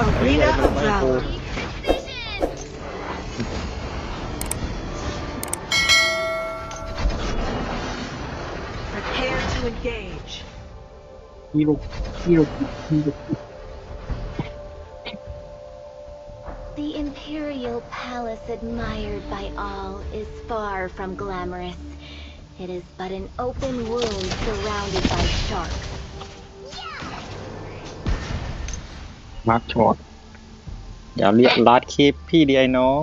Arena of Valor. Prepare to engage. Hero, hero, hero. The Imperial Palace admired by all is far from glamorous. It is but an open wound surrounded by sharks. มาร์คช็อตอย่าเรียกลาดคลิปพี่ดีไอ้น้อง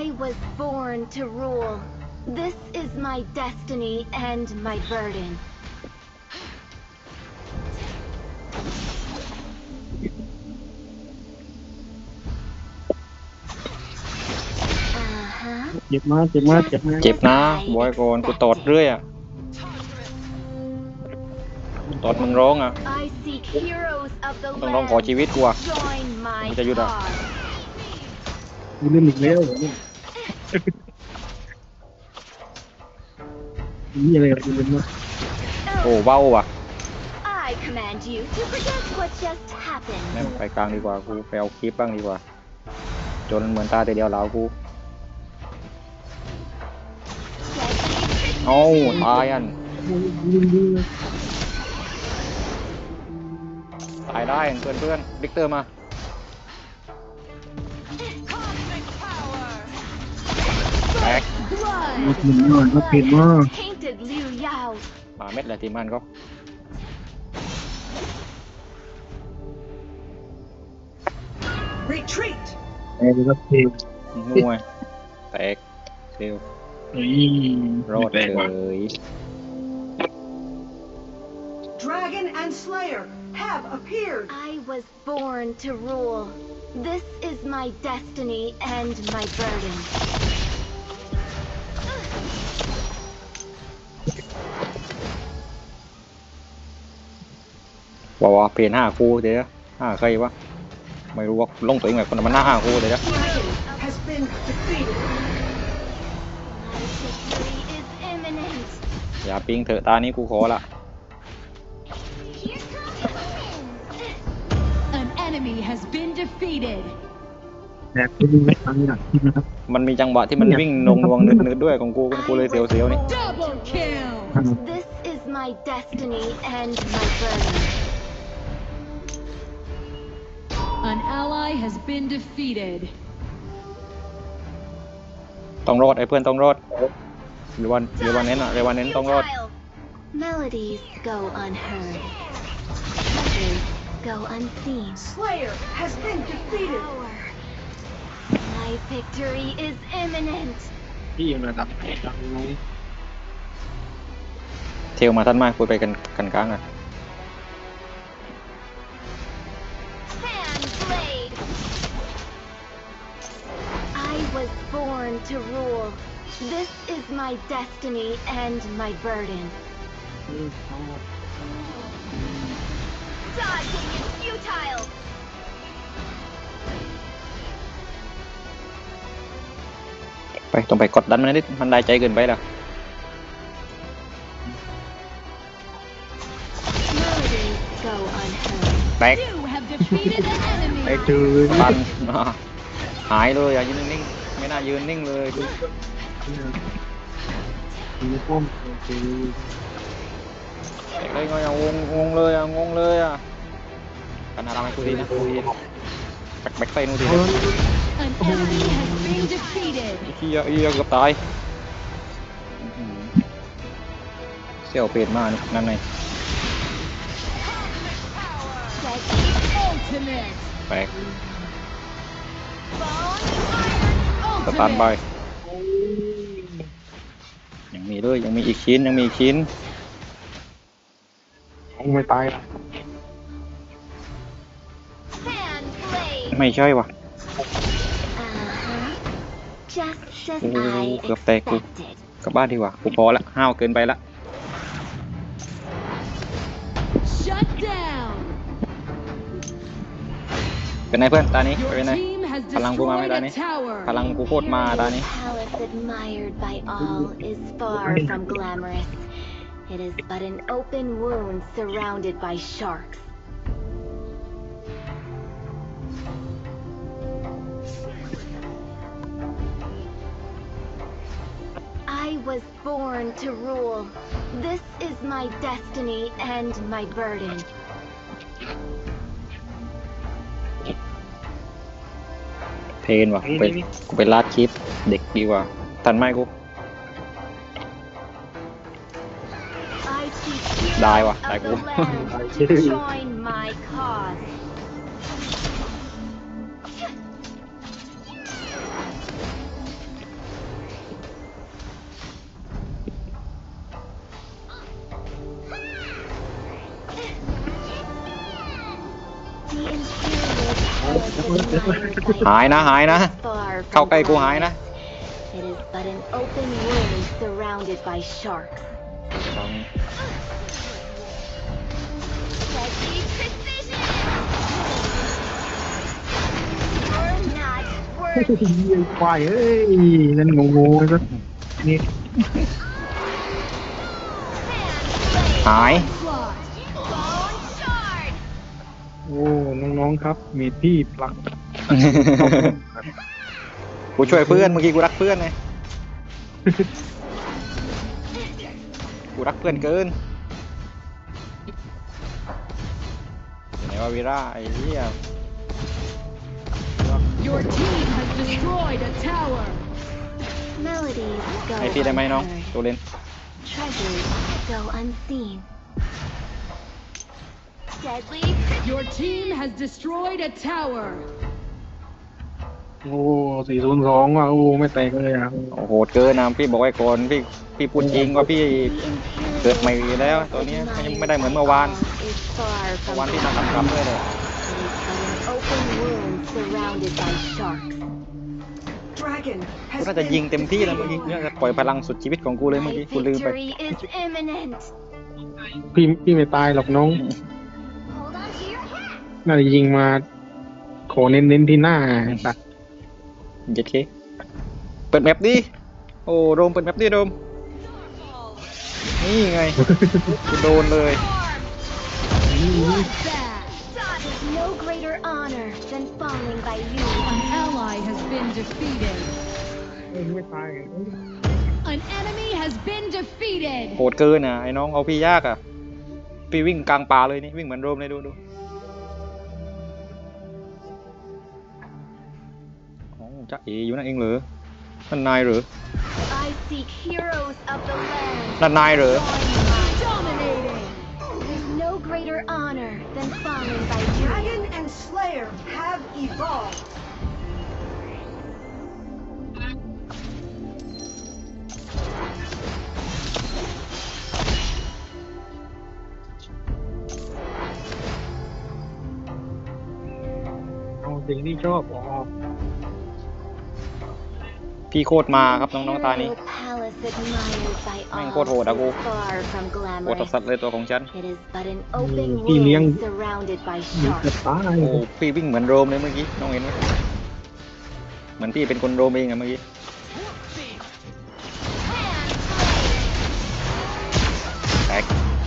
I was born to rule. This is my destiny and my burden. Uh-huh. เจ็บมากเจ็บมากเจ็บมากเจ็บนะบอยก่อนกูตอดเรื่อยอะ ตอดมึงร้องอะ I seek heroes of the ต้องร้องขอชีวิตกูอะ Join my มันจะหยุดอะ cause. กูเล่นอีกแล้วเหรอเนี่ยนี่อะไรกันเป็นวะโอ้เบ้าว่ะ I command you to forget what just happened. แม่งไปกลางดีกว่ากูไปเอาคลิปบ้างดีกว่า จนเหมือนตาแต่เดียวแล้วกูเอ้าตายอัน ตายได้เพื่อนเพื่อนๆวิกเตอร์มาแตกมาเป็นมากมาเป็นมาก Painted Liu Yao. มาเม็ดเลยทีมมันก็ Retreat. ไอ้ก็เพลงมวยแตกเซลเฮ้ยรอดแปลกว่ะเลย Dragon and Slayer have appeared. I was born to rule. This is my destiny and my burden. ว่าว่าเปลี่ยนห้าคู่เดี๋ยวห้าใครวะไม่รู้ว่าลงตัวเองแบบคนมันหน้าห้าคู่เดี๋ยว Dragon has been defeated. My victory is imminent. อย่าปิงเถอะตานี้กูขอละ enemy has been defeated. แอบไปดูไม่ทันหลักที่นะครับมันมีจังหวะที่มันวิ่งนงนวงนึดนึดๆด้วยของกูกูเลยเสียวๆนี่ Double kill. This is my destiny and my burden. An ally has been defeated. ต้องรอดไอ้เพื่อนต้องรอดหรือวันหรือวันเน้นอะหรือวันเน้นต้องรอด Futile. Melodies go unheard. Treasures go unseen. Slayer has been defeated. Power. My victory is imminent. ที่ยังระดับดังไง เทลมาท่านมากกูไปกันกันกลางอะ Fan blade. I was born to rule. This is my destiny and my burden. Dodging is futile. ไปต้องไปกดดันมั นนิดมันได้ใจเกินไปละ Melodies go unheard. แตก You have defeated an ไอ้ enemy. เจอตันอะหายเลยอะยืนนิ่งๆไม่น่ายืนนิ่งเลยมีป้อมเจอแตก เลยงอยงงงเลยอะงงเลยอะกันอะไรกูดีนะกูดีแบกแบกไปนู่นดีนะ An enemy has been defeated. เฮียเฮียเกือบตายเสี่ยวเป็ดมากนี่นั่นไง Ultimate. แตกสตาร์ทไปยังมีเลยยังมีอีกชิ้นยังมีอีกชิ้น คงไม่ตายหรอก Fan blade. ไม่ใช่วะ Uh-huh. Just as Ooh, I cướp tay cô. expected. กลับบ้านดีกว่ากูพอละห้าวเกินไปละ Shut down. เป็นไงเพื่อนตานี้ Your เป็นไง team has พลังกูมาไหม destroyed ตา a นี้ tower. พลังกูโคตรมาตานี้ Palace admired by all is far from glamorous. It is but an open wound surrounded by sharks. I was born to rule. This is my destiny and my burden. Pain seek Die heroesว่ะ of ตาย the กู land to join my cause. หายนะหายนะ Far เข้า from ใกล้กูหายนะ glamorous, It is but an open wound surrounded by sharks. Deadly ควายเอ้ยนั่นงงๆเลยนะนี่หาย Slot. Bone shard! โอ้ น้องๆครับ มีพี่ปลักกูช่วยเพื่อนเมื่อกี้กูรักเพื่อนไงกูรักเพื่อนเกินไหนว่าวีร่าไอ้เหี้ย Your team has destroyed a tower. Melodies go ให้พี่ได้ไหมน้อง unheard. ตัวเล่น Treasures go unseen. Deadly Your team has destroyed a tower. โอ้สี่ศูนย์สองว่ะโอ้ไม่แตกเลยอะโอ้โหดเกินนะพี่บอกไว้ก่อนพี่พี่พูดจริงว่าพี่ the เกิด imperial ใหม่แล้วตัวเนี้ยยังไม่ได้เหมือนเมื่อวาน is far เมื่ from อวานพี่ the ทำกำเลยเลย It is but an open wound surrounded by sharks. Dragon กู has น่าจะ been ยิงเต็มที่แล้วเมื่อกี้ defeated. น่าจะปล่อยพลังสุดชีวิตของกูเลยเมื่อ My กี้กูลืมไป victory is imminent. พี่พี่ไม่ตายหรอกน้อง Hold on to your hat. น่าจะยิงมา ขอเน้นๆที่หน้าตัด เจ็ดเคเปิดแมปดิ โอ้โดมเปิดแมปดิโดม นี่ไงกูโดนเลย Bloodbath. There is no greater honor than falling by you. An ally has been defeated. ไม่ตาย An enemy has been defeated. โหดเกินอะไอ้น้องเอาพี่ยากอะ พี่วิ่งกลางป่าเลยนี่วิ่งเหมือนโดมเลยดูดู จ๊ะเออยู่นั่นเองเหรอนั่นนายเหรอ I seek heroes of the land. นั่นนายเหรอ Join my Dominating. There's no greater honor than falling by you. Dragon and Slayer have evolved. เอาสิ่งที่ชอบออก พี่โคตรมาครับน้องๆตานี้ Imperial palace admired by แม่ง all โคตรโหดอะกู is far from โคตร glamorous. สัตว์เลยตัวของฉัน It is but an open Phi liêng. wound surrounded by มีกระ sharks. ตายโอ้พี่วิ่งเหมือนโดมเลยเมื่อกี้น้องเห็นไหมเหมือนพี่เป็นคนโดมเองอะเมื่อกี้แตก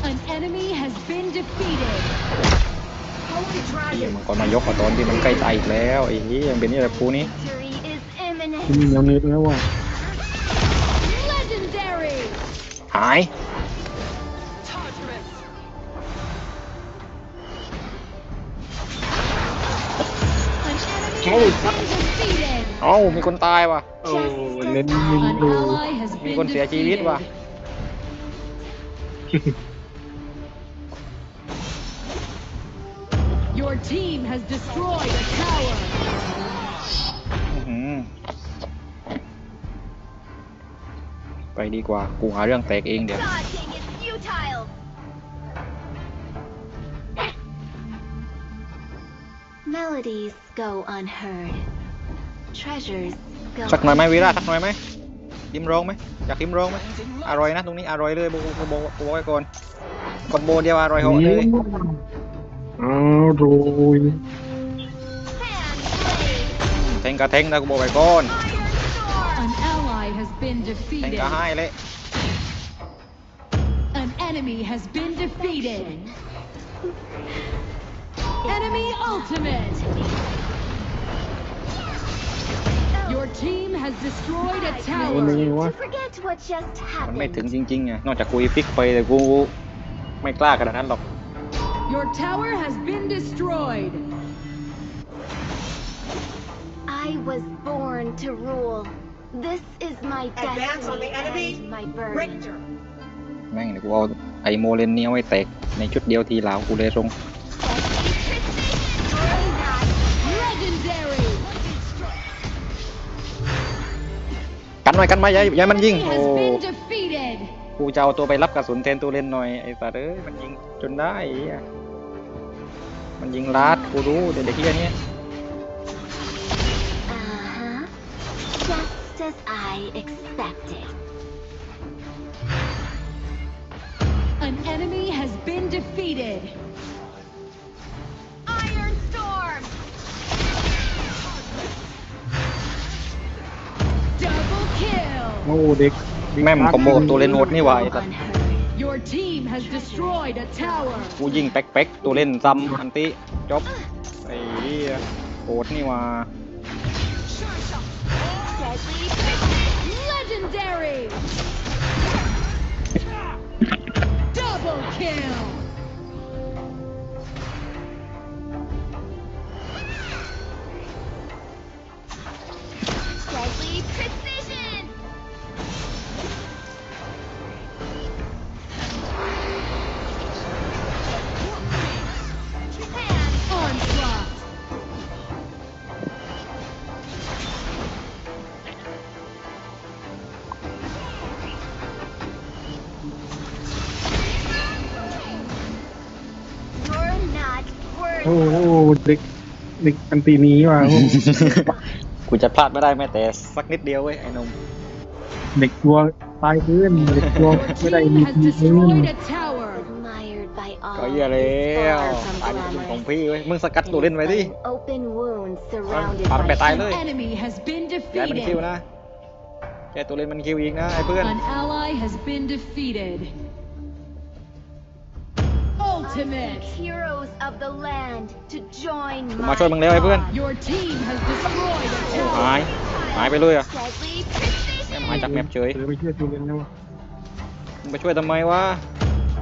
An enemy has been defeated. Holy เฮีย Dragon มันก่อนมายกกับตอนที่มันใกล้ตายอีกแล้วไอ้เหี้ยยังเป็นนี่แหละกูนี่ มีแนวเน็ตแล้วว่า Legendary. หาย An enemy has been defeated. เอ้ามีคนตายว่ะ โอ้เน้นยิง An ดู ally has มี been คนเสียชีวิต defeated. ว่ะ Your team has destroyed a tower. ไปดีกว่า กูหาเรื่องแตกเองเดี๋ยว Dodging is futile. Melodies go unheard. Treasures go สักหน่อยไหมวีระสัก unseen. หน่อยไหมริมร้องไหมอยากริมร้องไหมอร่อยนะตรงนี้อร่อยเลยบอกบอกบอกบอกไว้ก่อนคอมโบเดียวอร่อยเหาะเลยอร่อย Hand blade. แทงกระแทงนะกูบอกไว้ก่อน defeated. กระให้เลย An enemy has been defeated. Enemy ultimate. Your Your team has destroyed a โอ้นี่ tower. วะ To forget what just มันไม่ happened. ถึงจริงๆไงนอกจากกูฟิกไปแต่กูไม่กล้าขนาดนั้นหรอก Your tower has been destroyed. I was born to rule. This is my Advance on destiny the enemy. and my burden. Richter. แม่งเดี๋ยวกูเอาไอโมเลนเนี้ยไว้แตกในชุดเดียวทีหลาวกูเลยตรง Legendary. กันหน่อยกันไหมยายยายมันยิง Enemy โอ้ has been defeated. กูจะเอาตัวไปรับกระสุนแทนตัวเล่นหน่อยไอ้สัตว์เอ้ยมันยิงจนได้ไอ้เหี้ยมันยิงลัดกูรู้เดี๋ยวเด็กเฮียเนี้ย Uh-huh. Just as I expected. An enemy has been defeated. Iron Storm! Double kill. โอ้เด็กเด็กแม่มคอมโบกับตัวเล่นโหดนี่หว่าไอ้สัตว์ Unhurried. Your team has destroyed a tower. กูยิงแป๊กแป๊กตัวเล่นซ้ำอันติจบไอ้เหี้ยโหดนี่หว่า Legendary. Double kill. โอ้ worthy. โหเด็กเด็กอันตีนี้ว่ะโอ้กูจะพลาดไม่ได้แม้แต่สักนิดเดียวเว้ยไอ้หนมเด็กกลัวตายพื้นเด็กกลัว Your ไม่ได้ team มี has พื้น destroyed a tower. Admired by all ก็เหี้ยแล้ว is far from ตายเป็นของ glamorous. พี่เว้ยมึงสกัดตัวเล่นไว้ดิ An open wound surrounded ปัดไป by ตาย An เลย enemy has been แกมันคิว defeated. นะแกตัวเล่นมันคิวอีกนะไอ้เพื่อน An ally has been defeated. Ultimate. heroes of the land to join กู my มาช่วยมึงแล้วไอ้เพื่อน cause. Your team has destroyed a หาย tower. หายไปเลยอะ Deadly แม่ง precision. หายจากแมปเฉยเดี๋ยวไปช่วยตัวเล่นแล้วมึงไปช่วยทำไมวะ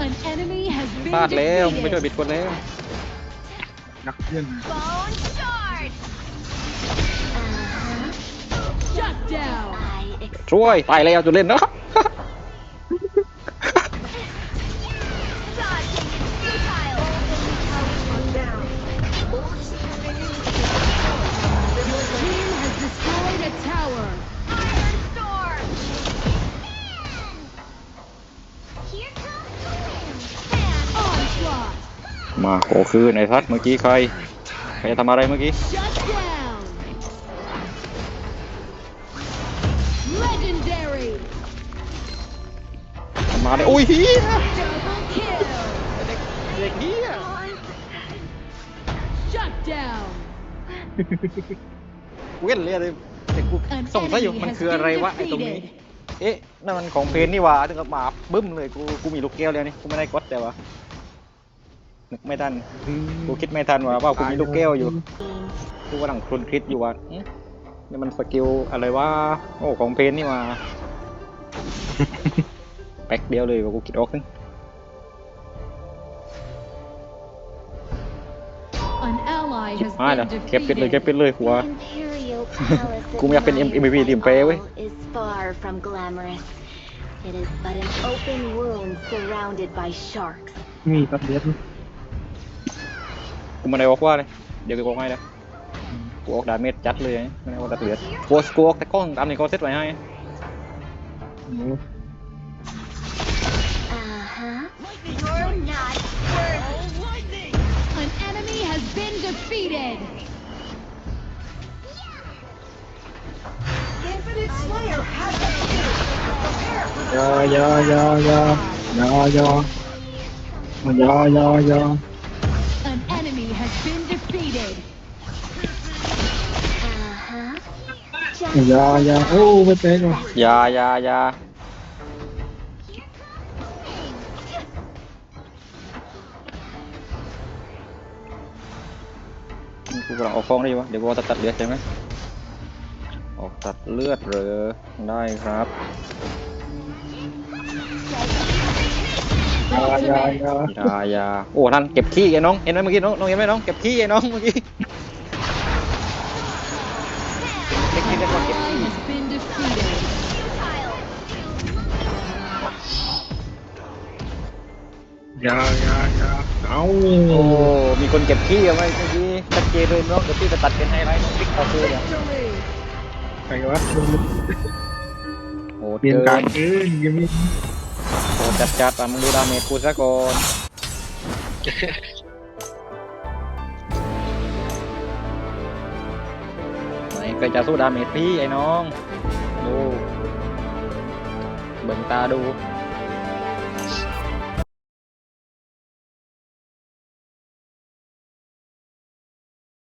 An enemy has พลาด been แล้ว มึงไปช่วยบิด defeated. คนแล้ว นักเพื่อน Bone shard. Uh-huh. Shut down. I expect ช่วยตายแล้วจุดเล่นเนาะ dodging มาขอคืนไอ้ทัดเมื่อกี้ใคร ใครจะทำอะไรเมื่อกี้ Shut down. Legendary. มาเลยโอ้ยเฮีย Double kill. เด็กเฮีย Shut down. เว้นเลยเลยแต่กู An สงสัยอยู่ enemy มัน has คืออะไร been วะไอ้ตรงนี้ defeated. เอ๊ะนั่นมันของเพนนี่หว่าถึงกับมาบึ้มเลยกูกูมีลูกแก้วแล้วนี่กูไม่ได้กดแต่ว่า นึกไม่ทันกูคิดไม่ทันว่าว่ากูมีลูกแก้วอยู่กูกำลังคลุนคิดอยู่ว่าเอ๊ะนี่มันสกิลอะไรวะโอ้ของเพนนี่หว่าแป๊กเดียวเลยว่ากูคิดออกนึง An ally has มาเดี๋ยว been เก็บปิดเลยเก็บ defeated. ปิดเลยหัว The Imperial Palace กูไม่อยากเป็น admired MVP by ทีมเป้เว้ย all is far from glamorous. It is but an open wound surrounded by sharks. มีตัดเล็บ กูไม่ได้ออกว่าเลยเดี๋ยวกูออกให้นะกูออกดาเมจจัดเลยไม่ได้ออกดัดเลือดกูกูออกแต่กล้องตามนี่เขาเซตไว้ให้ Uh-huh. You're not worthy. An enemy has been defeated. Infinite Slayer has appeared. Prepare for ยายายายายายายาย ยายาโอ้ไม่เตะว่ะอยาอยาอยากูกำลังเอาฟองได้อยู่วะเดี๋ยวกูเอาตัดตัดเลือดใช่ไหมออกตัดเลือดเหรอได้ครับยายายาอยาอยาโอ้ท่านเก็บขี้ไอ้น้องเห็นไหมเมื่อกี้น้องน้องเห็นไหมน้องเก็บขี้ไอ้น้องเมื่อกี้ ยายายาเอาโอ้ มีคนเก็บขี้เอาไว้เมื่อกี้ชัดเจนเลยน้องเดี๋ยวพี่จะตัดเป็นไฮไลท์น้องติ๊กต่อคือเนี่ยใครวะโอ้เรียนเกิการนเอ้ยยังมีโอ้จัดจัดอะมึงดูดาเมจกูซะก่อนไหนใครจะสู้ดาเมจพี่ไอ้น้อง ดู เบิ่งตาดู